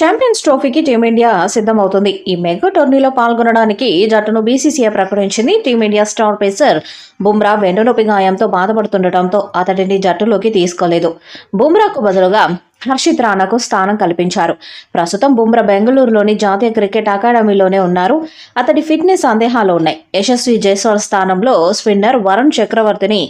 Champions ట్రోఫీకి team India సిద్ధమవుతుంది. ఈ mega టోర్నీలో పాల్గొనడానికి జట్టును బీసీసీఐ ప్రకటించింది team India star pacer. Bumrah వెండునొప్పి గాయంతో బాధపడుతుండటంతో అతడిని జట్టులోకి తీసుకోలేదు. బుమ్రాకు బదులుగా హర్షిత్ రాణాకు స్థానం కల్పించారు. ప్రస్తుతం బుమ్రా బెంగళూరులోని జాతీయ క్రికెట్ అకాడమీలోనే ఉన్నారు. అతడి ఫిట్నెస్ సందేహాలు ఉన్నాయి. యశస్వి జైస్వాల్ స్థానంలో స్పిన్నర్ వరుణ్ చక్రవర్తిని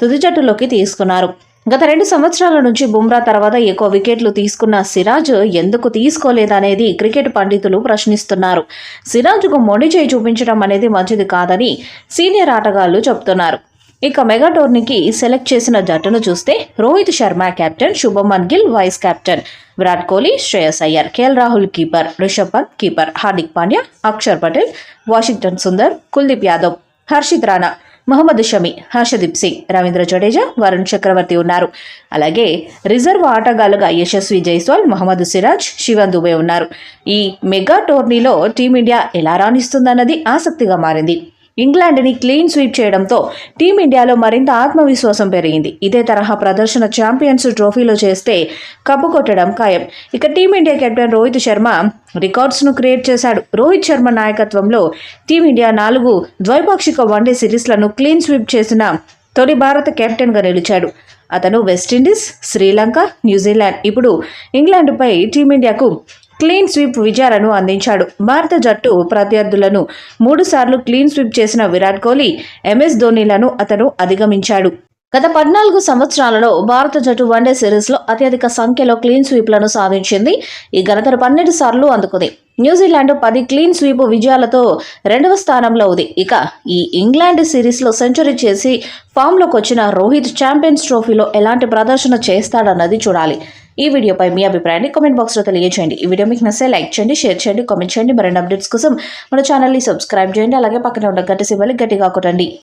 తుది జట్టులోకి తీసుకున్నారు. గత రెండు సంవత్సరాల నుంచి బుమ్రా తర్వాత ఎక్కువ వికెట్లు తీసుకున్న సిరాజ్ ఎందుకు తీసుకోలేదనేది క్రికెట్ పండితులు ప్రశ్నిస్తున్నారు. సిరాజ్కు మొండి చేయి చూపించడం అనేది మంచిది కాదని సీనియర్ ఆటగాళ్ళు చెబుతున్నారు. ఇక మెగా టోర్నీకి సెలెక్ట్ చేసిన జట్టును చూస్తే Rohit Sharma captain Shubman Gill vice captain Virat Kohli Shreyas Iyer KL Rahul keeper Rishabh Pant keeper Hardik Pandya Axar Patel Washington Sundar Kuldeep Yadav Harshit Rana Mohammed Shami Arshdeep Singh Ravindra Jadeja Varun Chakravarthy ఉన్నారు. అలాగే reserve ఆటగాళ్ళుగా యశస్వి జైస్వాల్ మహమ్మద్ సిరాజ్ శివన్ దుబే ఉన్నారు. ఈ mega టోర్నీలో team India ఎలా రాణిస్తుందన్నది ఆసక్తిగా మారింది. ఇంగ్లాండ్ని clean sweep చేయడంతో టీమిండియాలో మరింత ఆత్మవిశ్వాసం పెరిగింది. ఇదే తరహా ప్రదర్శన ఛాంపియన్స్ ట్రోఫీలో చేస్తే కప్పు కొట్టడం ఖాయం. ఇక team India captain Rohit Sharma రికార్డ్స్ను create చేశాడు. రోహిత్ శర్మ నాయకత్వంలో టీమిండియా నాలుగు ద్వైపాక్షిక వన్డే సిరీస్లను క్లీన్ స్వీప్ చేసిన తొలి భారత కెప్టెన్గా నిలిచాడు. అతను వెస్టిండీస్ శ్రీలంక న్యూజిలాండ్. ఇప్పుడు ఇంగ్లాండ్పై టీమిండియాకు క్లీన్ స్వీప్ విజయాలను అందించాడు. భారత జట్టు ప్రత్యర్థులను మూడుసార్లు క్లీన్ స్వీప్ చేసిన విరాట్ కోహ్లీ ఎంఎస్ ధోనీలను అతను అధిగమించాడు. గత పద్నాలుగు సంవత్సరాలలో భారత జట్టు వన్డే సిరీస్లో అత్యధిక సంఖ్యలో క్లీన్ స్వీప్లను సాధించింది. ఈ ఘనతను పన్నెండు సార్లు అందుకుంది. న్యూజిలాండ్ పది క్లీన్ స్వీప్ విజయాలతో రెండవ స్థానంలో ఉంది. ఇక ఈ ఇంగ్లాండ్ సిరీస్లో సెంచరీ చేసి ఫామ్లోకి వచ్చిన రోహిత్ ఛాంపియన్స్ ట్రోఫీలో ఎలాంటి ప్రదర్శన చేస్తాడన్నది చూడాలి. ఈ వీడియోపై మీ అభిప్రాయాన్ని కామెంట్ బాక్స్లో తెలియజేయండి ఈ వీడియో మీకు నచ్చితే లైక్ చేయండి షేర్ చేయండి కామెంట్ చేయండి. మరిన్ని అప్డేట్స్ కోసం మన ఛానల్ని సబ్స్క్రైబ్ చేయండి. అలాగే పక్కన ఉన్న గట్టి సింబల్ని గట్టిగా కొట్టండి.